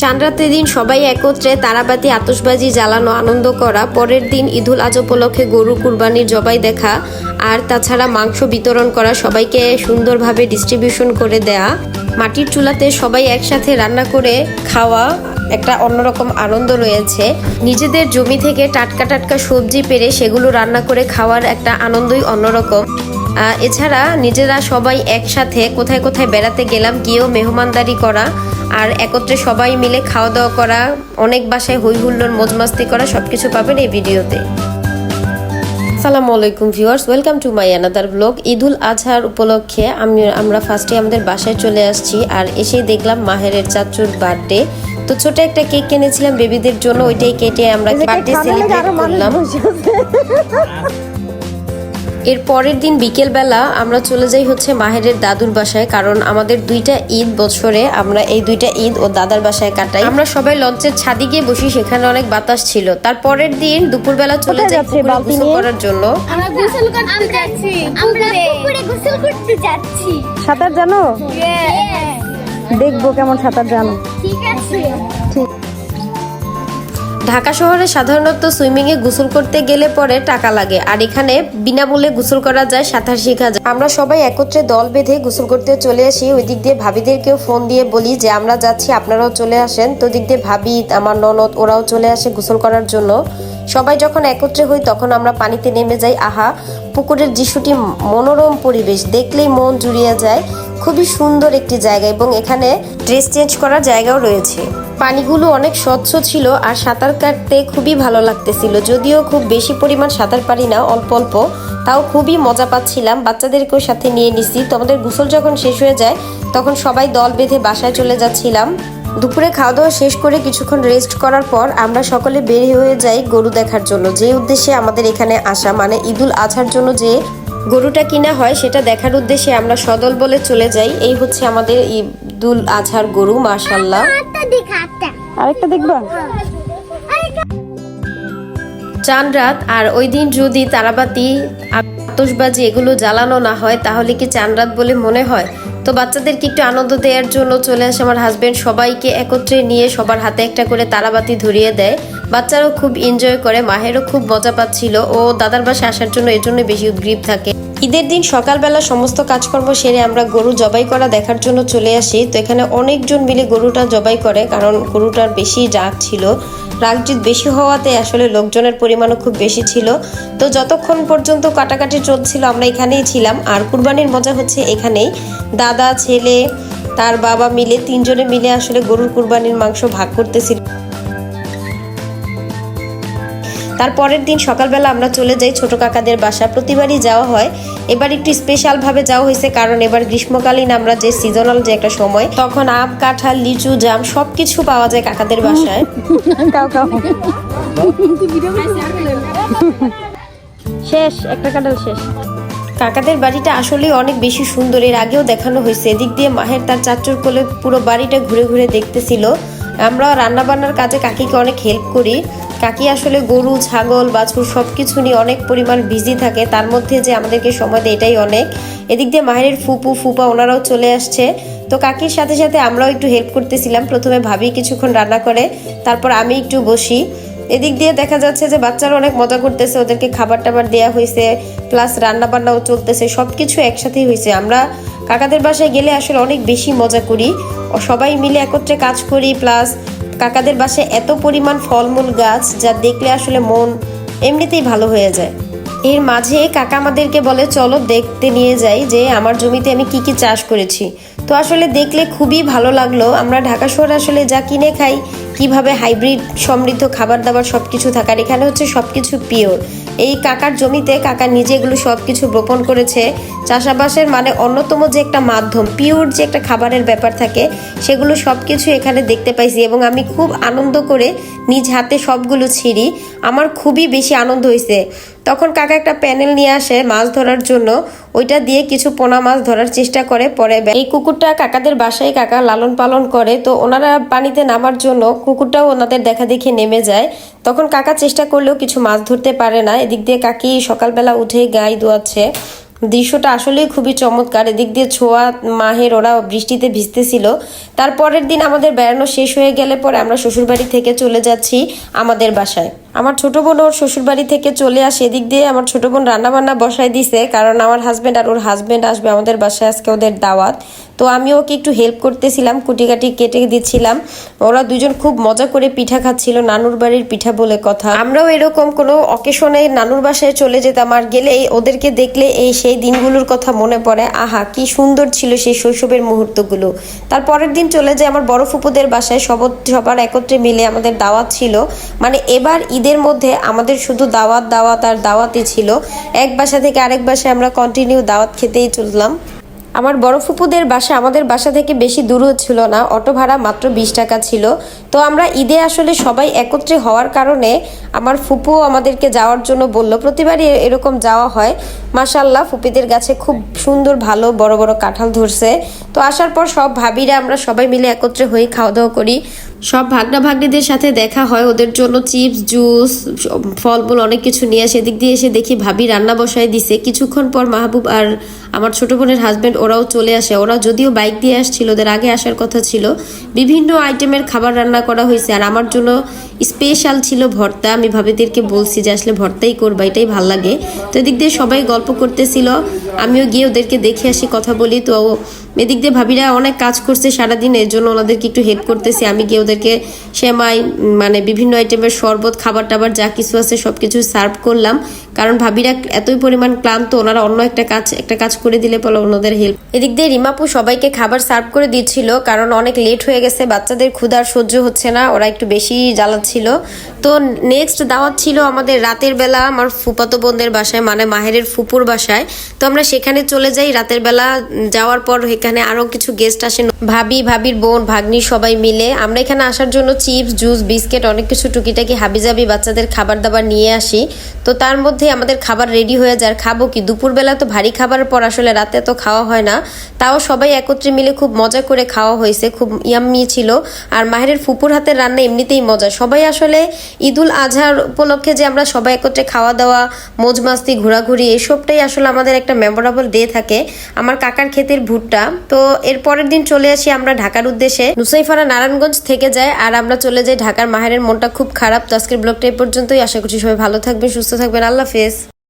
চাঁদরাতের দিন সবাই একত্রে তারাবাতি আতসবাজি জ্বালানো, আনন্দ করা। পরের দিন ঈদুল আজ উপলক্ষে গরু কুরবানির জবাই দেখা। আর তাছাড়া মাংস বিতরণ করা সবাইকে সুন্দরভাবে ডিস্ট্রিবিউশন করে দেয়া। মাটির চুলাতে সবাই একসাথে রান্না করে খাওয়া একটা অন্যরকম আনন্দ রয়েছে। নিজেদের জমি থেকে টাটকা টাটকা সবজি পেরে সেগুলো রান্না করে খাওয়ার একটা আনন্দই অন্যরকম। এছাড়া নিজেরা সবাই একসাথে কোথায় কোথায় বেড়াতে গেলাম গিয়েও মেহমানদারি করা আর একত্রে সবাই মিলে খাওয়া দাওয়া করা অনেক বাসায় হই হুল্লোড় মজমাস্তি করা সবকিছু পাবেন এই ভিডিওতে। আসসালামু আলাইকুম viewers welcome to my another blog. ঈদুল আজহার উপলক্ষে আমি আমরা ফার্স্টে আমাদের বাসায় চলে আসছি আর এসেই দেখলাম মাহেরের চাচুর বার্থডে। তো ছোট একটা কেক কিনেছিলাম বেবিদের জন্য ওইটাই কেটে আমরা বার্থডে সেলিব্রেট করলাম। এর পরের দিন বিকেলবেলা আমরা চলে যাই হচ্ছে মাহেরের দাদুর বাসায় কারণ আমাদের দুইটা ঈদ বছরে আমরা এই দুইটা ঈদ ও দাদার বাসায় কাটাই। আমরা সবাই লঞ্চের ছাদি গিয়ে বসি সেখানে অনেক বাতাস ছিল। তার পরের দিন দুপুরবেলা চলে যাই পুকুরে গোসল করার জন্য। আমরা গোসল করতে যাচ্ছি। আমরা পুকুরে গোসল করতে যাচ্ছি। সাঁতার জানো? দেখব কেমন সাঁতার জানো। ঠিক আছে। ঠিক। ঢাকা শহরে সাধারণত সুইমিং এ গোসল করতে গেলে পরে টাকা লাগে, আর এখানে বিনামূল্যে গোসল করা যায় সাঁতার শেখা যায় আমরা সবাই একত্রে দল বেঁধে গোসল করতে চলে আসি। ওই দিক দিয়ে ভাবিদেরকেও ফোন দিয়ে বলি যে, আমরা যাচ্ছি, আপনারাও চলে আসেন। তো দিক দিয়ে ভাবি, আমার ননদ, ওরাও চলে আসে গোসল করার জন্য। সবাই যখন একত্রে হই, তখন আমরা পানিতে নেমে যাই। আহা, পুকুরের দৃশ্যটি মনোরম পরিবেশ। দেখলেই মন জুড়িয়ে যায়। খুবই সুন্দর একটি জায়গা এবং এখানে ড্রেস চেঞ্জ করার জায়গাও রয়েছে। পানিগুলো অনেক স্বচ্ছ ছিল আর সাঁতার কাটতে খুবই ভালো লাগতেছিল। যদিও খুব বেশি পরিমাণ সাঁতার পারি না, অল্প অল্প, তাও খুবই মজা পাচ্ছিলাম। বাচ্চাদেরকেও সাথে নিয়ে নিছি। তো আমাদের গোসল যখন শেষ হয়ে যায়, তখন সবাই দল বেঁধে বাসায় চলে যাচ্ছিলাম। দুপুরে খাওয়া দাওয়া শেষ করে কিছুক্ষণ রেস্ট করার পর আমরা সকলে বের হয়ে যাই গরু দেখার জন্য। যে উদ্দেশ্যে আমাদের এখানে আসা মানে ঈদুল আজহার জন্য যে গরুটা কিনা হয় সেটা দেখার উদ্দেশ্যে আমরা সদল বলে চলে যাই। এই হচ্ছে আমাদের ঈদুল আজহার গরু মাশাল্লাহ আরেকটা দেখবা? চান রাত আর ওই দিন যদি তারাবাতি আতশবাজি এগুলো জ্বালানো না হয় তাহলে কি চান রাত বলে মনে হয়? তো বাচ্চাদেরকে একটু আনন্দ দেওয়ার জন্য চলে আসে আমার হাজবেন্ড সবাইকে একত্রে নিয়ে সবার হাতে একটা করে তারাবাতি ধরিয়ে দেয়। বাচ্চারাও খুব এনজয় করে মাহেরও খুব মজা পাচ্ছিল ও দাদার বাসায় আসার জন্য এর জন্য বেশি উদ্গ্রীব থাকে। ঈদের দিন সকালবেলা সমস্ত কাজকর্ম সেরে আমরা গরু জবাই করা দেখার জন্য চলে আসি। তো এখানে অনেকজন মিলে গরুটা জবাই করে, কারণ গরুটার বেশি রাগ ছিল। রাগ জিত বেশি হওয়াতে আসলে লোকজনের পরিমাণও খুব বেশি ছিল। তো যতক্ষণ পর্যন্ত কাটাকাটি চলছিল আমরা এখানেই ছিলাম। আর কুরবানির মজা হচ্ছে এখানেই। দাদা, ছেলে, তার বাবা মিলে তিনজনে মিলে আসলে গরুর কুরবানির মাংস ভাগ করতেছিল। তার পরের দিন সকালবেলা আমরা চলে যাই ছোট কাকাদের বাসা। প্রতিবারই যাওয়া হয়। এবার একটু স্পেশাল ভাবে যাওয়া হয়েছে কারণ এবার গ্রীষ্মকালীন আমরা যে সিজনাল যে একটা সময় তখন আম কাঁঠাল লিচু জাম সবকিছু পাওয়া যায় কাকাদের বাসায়। শেষ একটা কাটাল শেষ। কাকাদের বাড়িটা আসলেই অনেক বেশি সুন্দর। এর আগেও দেখানো হয়েছে। এদিক দিয়ে মাহের তার চাচুর কোলে পুরো বাড়িটা ঘুরে ঘুরে দেখতেছিল। আমরা রান্না বান্নার কাজে কাকিকে অনেক হেল্প করি। কাকি আসলে গরু, ছাগল, বাছুর সব কিছু নিয়ে অনেক পরিমাণ বিজি থাকে। তার মধ্যে যে আমাদেরকে সময় দেয় এটাই অনেক। এদিক দিয়ে মাহের ফুপু, ফুপা ওনারাও চলে আসছে। তো কাকির সাথে সাথে আমরাও একটু হেল্প করতেছিলাম। প্রথমে ভাবি কিছুক্ষণ রান্না করে, তারপর আমি একটু বসি। এদিক দিয়ে দেখা যাচ্ছে যে বাচ্চারা অনেক মজা করতেছে। ওদেরকে খাবার টাবার দেওয়া হয়েছে প্লাস রান্না বান্নাও চলতেছে। সব কিছু একসাথেই হয়েছে আমরা কাকাদের বাসায় গেলে আসলে অনেক বেশি মজা করি। সবাই মিলে একত্রে কাজ করি প্লাস কাকাদের বাসায় এত পরিমাণ ফলমূল গাছ যা দেখলে আসলে মন এমনিতেই ভালো হয়ে যায়। এর মাঝে কাকা আমাদেরকে বলে, চলো দেখতে নিয়ে যাই যে আমার জমিতে আমি কি কি চাষ করেছি। তো আসলে দেখলে খুবই ভালো লাগল। আমরা ঢাকা শহরে আসলে যা কিনে খাই কীভাবে হাইব্রিড সমৃদ্ধ খাবার দাবার সব কিছু থাকার, এখানে হচ্ছে সব কিছু পিওর এই কাকার জমিতে কাকা নিজে এগুলো সব কিছু রোপণ করেছে। চাষাবাসের মানে অন্যতম যে একটা মাধ্যম পিওর যে একটা খাবারের ব্যাপার থাকে, সেগুলো সব কিছু এখানে দেখতে পাইছি এবং আমি খুব আনন্দ করে নিজ হাতে সবগুলো ছিঁড়ি। আমার খুবই বেশি আনন্দ হয়েছে তখন কাকা একটা প্যানেল নিয়ে আসে মাছ ধরার জন্য। ওইটা দিয়ে কিছু পোনা মাছ ধরার চেষ্টা করে, পরে এই কুকুরটা কাকাদের বাসায় কাকা লালন পালন করে। তো ওনারা পানিতে নামার জন্য কুকুরটাও ওনাদের দেখা দেখি নেমে যায়। তখন কাকা চেষ্টা করলেও কিছু মাছ ধরতে পারে না। এদিক দিয়ে কাকি সকালবেলা উঠে গাই দোয়াচ্ছে। দৃশ্যটা আসলেই খুবই চমৎকার। এদিক দিয়ে ছোঁয়া মাহের ওরা বৃষ্টিতে ভিজতেছিল। তারপরের দিন আমাদের বেড়ানো শেষ হয়ে গেলে পরে আমরা শ্বশুরবাড়ি থেকে চলে যাচ্ছি আমাদের বাসায়। আমার ছোট বোন ওর শ্বশুরবাড়ি থেকে চলে আসে, এদিক দিয়ে আমার ছোট বোন রান্না বান্না বসায় দিছে, কারণ আমার হাজবেন্ড আর ওর হাজবেন্ড আসবে আমাদের বাসায়, আজকে ওদের দাওয়াত। তো আমি ওকে একটু হেল্প করতেছিলাম কুটি কাটি কেটে দিচ্ছিলাম। ওরা দুজন খুব মজা করে পিঠা খাচ্ছিল, নানুর বাড়ির পিঠা বলে কথা। আমরাও এরকম কোনো অকেশনে নানুর বাসায় চলে যেতাম, আর গেলে ওদেরকে দেখলে এই সেই দিনগুলোর কথা মনে পড়ে, আহা, কি সুন্দর ছিল সেই শৈশবের মুহূর্তগুলো। তার পরের দিন চলে যায় আমার বড় ফুপুদের বাসায়, সব সবার একত্রে মিলে আমাদের দাওয়াত ছিল। মানে এবার ঈদের মধ্যে আমাদের শুধু দাওয়াত দাওয়াত আর দাওয়াতই ছিল। এক বাসা থেকে আরেক বাসায় আমরা কন্টিনিউ দাওয়াত খেতেই চললাম। আমার বড় ফুপুদের বাসা আমাদের বাসা থেকে বেশি দূরও ছিল না, অটো ভাড়া মাত্র বিশ টাকা ছিল। তো আমরা ঈদে আসলে সবাই একত্রে হওয়ার কারণে আমার ফুপুও আমাদেরকে যাওয়ার জন্য বলল, প্রতিবারই এরকম যাওয়া হয়। মাশাল্লাহ ফুপিদের গাছে খুব সুন্দর ভালো বড় বড় কাঁঠাল ধরছে। তো আসার পর সব ভাবিরা আমরা সবাই মিলে একত্রে হয়ে খাওয়া দাওয়া করি। সব ভাগনা ভাগ্নিদের সাথে দেখা হয়। ওদের জন্য চিপস, জুস, ফলমূল অনেক কিছু নিয়ে আসে। এদিক দিয়ে এসে দেখি ভাবি রান্না বসায় দিছে। কিছুক্ষণ পর মাহবুব আর আমার ছোট বোনের হাজব্যান্ড ওরাও চলে আসে। ওরা যদিও বাইক দিয়ে আসছিল, ওদের আগে আসার কথা ছিল। বিভিন্ন আইটেমের খাবার রান্না করা হয়েছে। আর আমার জন্য স্পেশাল ছিল ভর্তা। আমি ভাবিদেরকে বলছি যে, আসলে ভর্তাই করবা, এটাই ভালো লাগে। তো এদিক দিয়ে সবাই গল্প করতেছিল। আমিও গিয়ে ওদেরকে দেখে আসি, কথা বলি। তো এদিক দিয়ে ভাবিরা অনেক কাজ করছে সারাদিন, এর জন্য ওনাদেরকে একটু হেল্প করতেছি। আমি গিয়ে ওদেরকে সেমাই মানে বিভিন্ন আইটেমের শরবত খাবার টাবার যা কিছু আছে সব কিছু সার্ভ করলাম। কারণ ভাবিরা এতই পরিমাণ ক্লান্ত, ওনারা অন্য একটা কাজ একটা কাজ করে দিলে পরে ওনাদের হেল্প এদিক দিয়ে রিমাপু সবাইকে খাবার সার্ভ করে দিচ্ছিল, কারণ অনেক লেট হয়ে গেছে, বাচ্চাদের ক্ষুধার সহ্য হচ্ছে না, ওরা একটু বেশি জ্বালাচ্ছিল তো নেক্সট দাওয়াত ছিল আমাদের রাতের বেলা আমার ফুপাতো বোনদের বাসায় মানে মাহেরের ফুপুর বাসায়। তো আমরা সেখানে চলে যাই, রাতের বেলা যাওয়ার পর এখানে আরও কিছু গেস্ট আসেন ভাবি, ভাবির বোন, ভাগ্নি সবাই মিলে আমরা এখানে আসার জন্য চিপস জুস বিস্কিট অনেক কিছু টুকিটাকি হাবিজাবি বাচ্চাদের খাবার দাবার নিয়ে আসি। তো তার মধ্যে আমাদের খাবার রেডি হয়ে যায়। খাব কি? দুপুরবেলা তো ভারী খাবার পর আসলে রাতে তো খাওয়া হয় না। তাও সবাই একত্রে মিলে খুব মজা করে খাওয়া হয়েছে, খুব ইয়াম্মি ছিল। আর মাহেরের ফুপুর হাতের রান্না এমনিতেই মজা। সবাই আসলে ঈদুল আজহার উপলক্ষে যে আমরা সবাই একত্রে খাওয়া দাওয়া মোজ মাস্তি ঘোরাঘুরি, এসবটাই আসলে আমাদের একটা মেমোরেবল ডে থাকে। আমার কাকার ক্ষেতের ভুট্টা। তো এর পরের দিন চলে আসি আমরা ঢাকার উদ্দেশ্যে। নুসাইফারা নারায়ণগঞ্জ থেকে যায় আর আমরা চলে যাই ঢাকার মাহেরের মনটা খুব খারাপ। তো আজকের ব্লগটা এই পর্যন্তই। আশা করছি সবাই ভালো থাকবেন, সুস্থ থাকবেন। আল্লাহ হাফেজ।